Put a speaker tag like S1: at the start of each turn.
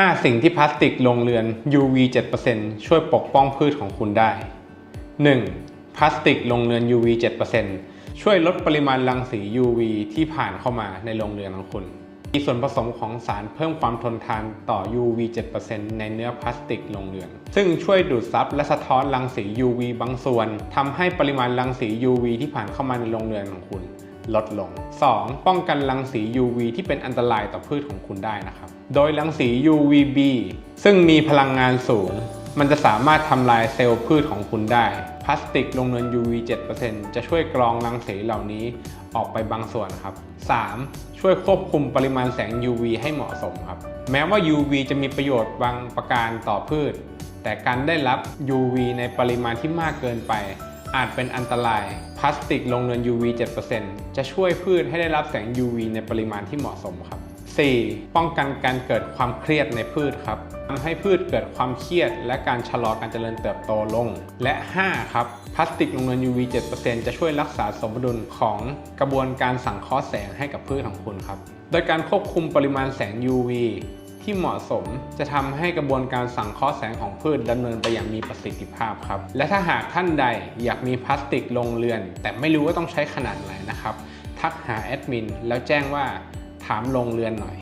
S1: 5 สิ่งที่พลาสติกลงเรือน UV 7%ช่วยปกป้องพืชของคุณได้ 1. พลาสติกลงเรือน UV 7%ช่วยลดปริมาณรังสี UV ที่ผ่านเข้ามาในโรงเรือนของคุณ มีส่วนผสมของสารเพิ่มความทนทานต่อ UV 7%ในเนื้อพลาสติกลงเรือน ซึ่งช่วยดูดซับและสะท้อนรังสี UV บางส่วนทำให้ปริมาณรังสี UV ที่ผ่านเข้ามาในโรงเรือนของคุณ ลดลง 2. ป้องกันรังสี UV ที่เป็นอันตรายต่อพืชของคุณได้นะครับ โดยรังสี UVB ซึ่งมีพลังงานสูง มันจะสามารถทำลายเซลล์พืชของคุณได้ พลาสติกลงเนิน UV 7%จะช่วยกรองรังสีเหล่านี้ออกไปบางส่วนครับ 3. ช่วยควบคุมปริมาณแสง UV ให้เหมาะสมครับ แม้ว่า UV จะมีประโยชน์บางประการต่อพืช แต่การได้รับ UV ในปริมาณที่มากเกินไป อาจเป็นอันตราย พลาสติกลงเนิน UV 7%จะช่วยพืชให้ได้รับแสง UV ในปริมาณที่เหมาะสมครับ 4. ป้องกันการเกิดความเครียดในพืชครับทำให้พืชเกิดความเครียด และการชะลอการเจริญเติบโตลง และ 5. ครับ พลาสติกลงเนิน UV 7%จะช่วยรักษาสมดุลของกระบวนการสังเคราะห์แสงให้กับพืชของคุณครับ โดยการควบคุมปริมาณแสง UV ที่เหมาะสม จะทำให้กระบวนการสังเคราะห์แสงของพืชดำเนินไปอย่างมีประสิทธิภาพครับ และถ้าหากท่านใดอยากมีพลาสติกลงเรือน แต่ไม่รู้ว่าต้องใช้ขนาดไหนนะครับ ทักหาแอดมินแล้วแจ้งว่าถามลงเรือนหน่อย